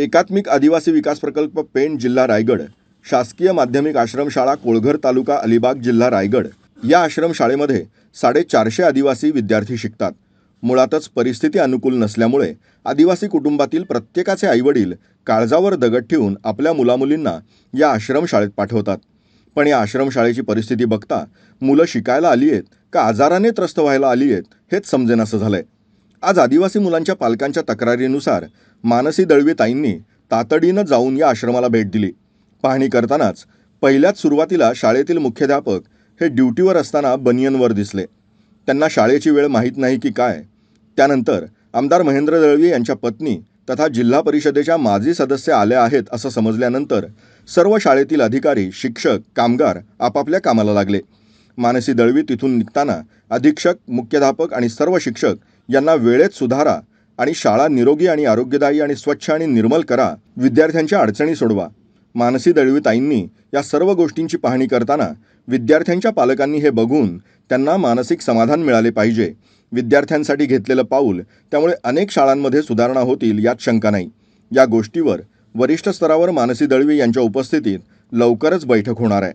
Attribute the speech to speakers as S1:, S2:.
S1: एकात्मिक आदिवासी विकास प्रकल्प पेण जिल्हा रायगड शासकीय माध्यमिक आश्रमशाळा कोळघर तालुका अलिबाग जिल्हा रायगड. या आश्रमशाळेमध्ये साडेचारशे आदिवासी विद्यार्थी शिकतात. मुळातच परिस्थिती अनुकूल नसल्यामुळे आदिवासी कुटुंबातील प्रत्येकाचे आईवडील काळजावर दगड ठेवून आपल्या मुलामुलींना या आश्रमशाळेत पाठवतात. पण या आश्रमशाळेची परिस्थिती बघता मुलं शिकायला आली आहेत का आजाराने त्रस्त व्हायला आली आहेत हेच समजेनासं आहे आज आदिवासी मुलांच्या पालकांच्या तक्रारीनुसार मानसी दळवी ताईंनी तातडीनं जाऊन या आश्रमाला भेट दिली. पाहणी करतानाच पहिल्याच सुरुवातीला शाळेतील मुख्याध्यापक हे ड्युटीवर असताना बनियनवर दिसले. त्यांना शाळेची वेळ माहीत नाही की काय. त्यानंतर आमदार महेंद्र दळवी यांच्या पत्नी तथा जिल्हा परिषदेच्या माजी सदस्य आल्या आहेत असं समजल्यानंतर सर्व शाळेतील अधिकारी शिक्षक कामगार आपापल्या कामाला लागले. मानसी दळवी तिथून निघताना अधीक्षक मुख्याध्यापक आणि सर्व शिक्षक यांना वेळेत सुधारा आणि शाळा निरोगी आणि आरोग्यदायी आणि स्वच्छ आणि निर्मल करा. विद्यार्थ्यांच्या अडचणी सोडवा. मानसी दळवीताईंनी या सर्व गोष्टींची पाहणी करताना विद्यार्थ्यांच्या पालकांनी हे बघून त्यांना मानसिक समाधान मिळाले पाहिजे. विद्यार्थ्यांसाठी घेतलेलं पाऊल त्यामुळे अनेक शाळांमध्ये सुधारणा होतील यात शंका नाही. या गोष्टीवर वरिष्ठ स्तरावर मानसी दळवी यांच्या उपस्थितीत लवकरच बैठक होणार आहे.